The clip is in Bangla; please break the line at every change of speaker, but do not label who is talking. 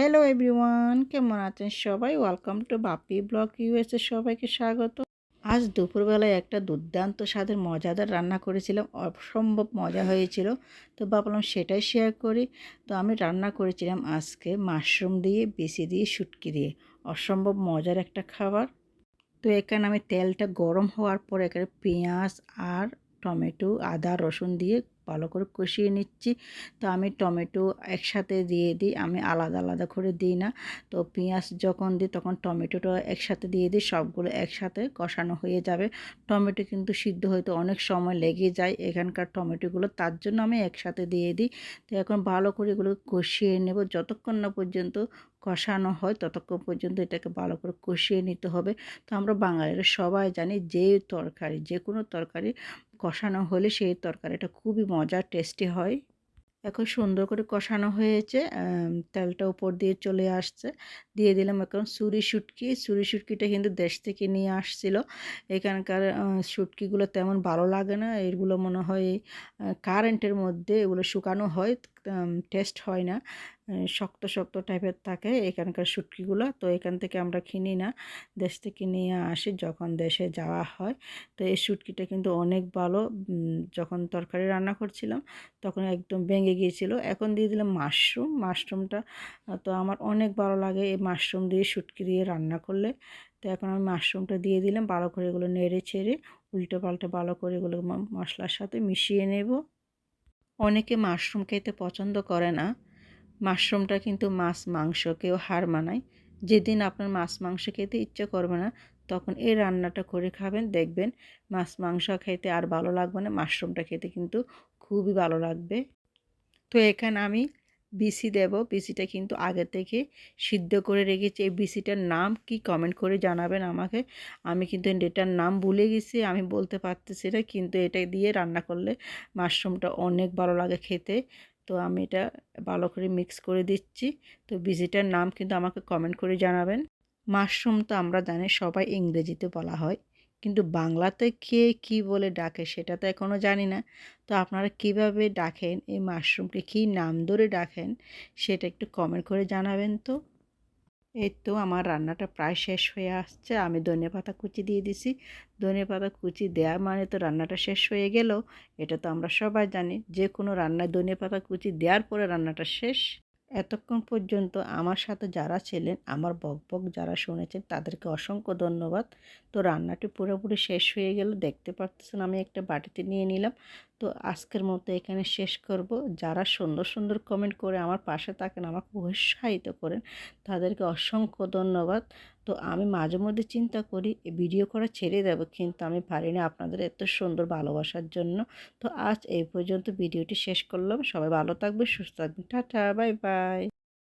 হ্যালো এভরিওয়ান কেমন আছেন সবাই? Welcome to Bapi blog USA সবাইকে স্বাগত। আজ দুপুরবেলায় একটা দুর্দান্ত স্বাদের, মজাদার রান্না করেছিলাম। অসম্ভব মজা হয়েছিল। তো ভাবলাম সেটাই শেয়ার করি। তো আমি রান্না করেছিলাম আজকে মাশরুম দিয়ে বেশি দিয়ে, শুটকি দিয়ে। অসম্ভব মজার একটা খাবার। তো এখানে আমি তেলটা গরম হওয়ার পর এখানে পেঁয়াজ আর টমেটো, আদা, রসুন দিয়ে ভালো করে কষিয়ে নিচ্ছি। তো আমি টমেটো একসাথে দিয়ে দিই, আমি আলাদা আলাদা করে দিই না। তো পেঁয়াজ যখন দিই তখন টমেটোটা একসাথে দিয়ে দিই, সবগুলো একসাথে কষানো হয়ে যাবে। টমেটো কিন্তু সিদ্ধ হইতে অনেক সময় লেগে যায় এখানকার টমেটোগুলো, তার জন্য আমি একসাথে দিয়ে দিই। তো এখন ভালো করে এগুলো কষিয়ে নেব। যতক্ষণ না পর্যন্ত কষানো হয় ততক্ষণ পর্যন্ত এটাকে ভালো করে কষিয়ে নিতে হবে। তো আমরা বাঙালিরা সবাই জানি যে তরকারি, যে কোনো তরকারি কষানো হলে সেই তরকারিটা খুবই মজার টেস্টি হয়। এখন সুন্দর করে কষানো হয়েছে তেলটা উপর দিয়ে চলে আসছে। দিয়ে দিলাম এখন সুরি শুটকি। সুরি শুটকিটা কিন্তু দেশ থেকে নিয়ে আসছিল। এখানকার শুটকিগুলো তেমন ভালো লাগে না। এগুলো মনে হয় কারেন্টের মধ্যে এগুলো শুকানো হয়। টেস্ট হয় না। শক্ত শক্ত টাইপের থাকে এখানকার শুটকিগুলো। তো এখান থেকে আমরা কিনি না। দেশ থেকে নিয়ে আসি যখন দেশে যাওয়া হয়। তো এই শুটকিটা কিন্তু অনেক ভালো। যখন তরকারি রান্না করছিলাম তখন একদম ভেঙে গিয়েছিল। এখন দিয়ে দিলাম মাশরুম মাশরুমটা তো আমার অনেক ভালো লাগে এই মাশরুম দিয়ে শুটকি দিয়ে রান্না করলে। তো এখন আমি মাশরুমটা দিয়ে দিলাম। ভালো করে এগুলো নেড়ে ছেড়ে উল্টে পাল্টে ভালো করে এগুলো মশলার সাথে মিশিয়ে নেব। অনেকে মাশরুম খেতে পছন্দ করে না। মাশরুমটা কিন্তু মাছ মাংসকেও হার মানায়। যেদিন আপনার মাছ, মাংস খেতে ইচ্ছে করবে না, তখন এই রান্নাটা করে খাবেন, দেখবেন মাছ, মাংস খেতে আর ভালো লাগবে না, মাশরুমটা খেতে কিন্তু খুবই ভালো লাগবে। তো এখানে আমি বিসি দেব। বিসিটা কিন্তু আগে থেকে সিদ্ধ করে রেখেছি। এই বিসিটার নাম কি কমেন্ট করে জানাবেন আমাকে? আমি কিন্তু এটার নাম ভুলে গেছি, আমি বলতে পারতেছি না, কিন্তু এটা দিয়ে রান্না করলে মাশরুমটা অনেক ভালো লাগে খেতে। তো আমি এটা ভালো করে মিক্স করে দিচ্ছি। তো বিসিটার নাম কিন্তু আমাকে কমেন্ট করে জানাবেন। মাশরুম তো আমরা জানি সবাই ইংরেজিতে বলা হয়। কিন্তু বাংলাতে কে কি বলে ডাকে সেটা তো এখনও জানি না। তো আপনারা কীভাবে ডাকেন, এই মাশরুমকে কী নাম ধরে ডাকেন সেটা একটু কমেন্ট করে জানাবেন তো। এই তো আমার রান্নাটা প্রায় শেষ হয়ে আসছে, আমি ধনে পাতা কুচি দিয়ে দিছি। ধনে পাতা কুচি দেওয়া মানে তো রান্নাটা শেষ হয়ে গেল, এটা তো আমরা সবাই জানি। যে কোনো রান্নায় ধনে পাতা কুচি দেওয়ার পরে রান্নাটা শেষ। এতক্ষণ পর্যন্ত আমার সাথে যারা ছিলেন, আমার বক বক যারা শুনেছেন, তাদেরকে অসংখ্য ধন্যবাদ। তো রান্নাটি পুরোপুরি শেষ হয়ে গেল, দেখতে পারতেছেন আমি একটা বাটিতে নিয়ে নিলাম। তো আজকের মতো এখানে শেষ করব। যারা সুন্দর সুন্দর কমেন্ট করে আমার পাশে থাকেন, আমাকে উৎসাহিত করেন, তাদেরকে অসংখ্য ধন্যবাদ। তো আমি মাঝে মধ্যে চিন্তা করি ভিডিও করা ছেড়ে দেবো, কিন্তু আমি পারি না আপনাদের এত সুন্দর ভালোবাসার জন্য। তো আজ এই পর্যন্ত ভিডিওটি শেষ করলাম। সবাই ভালো থাকবে সুস্থ থাকবেন। Tata, bye bye.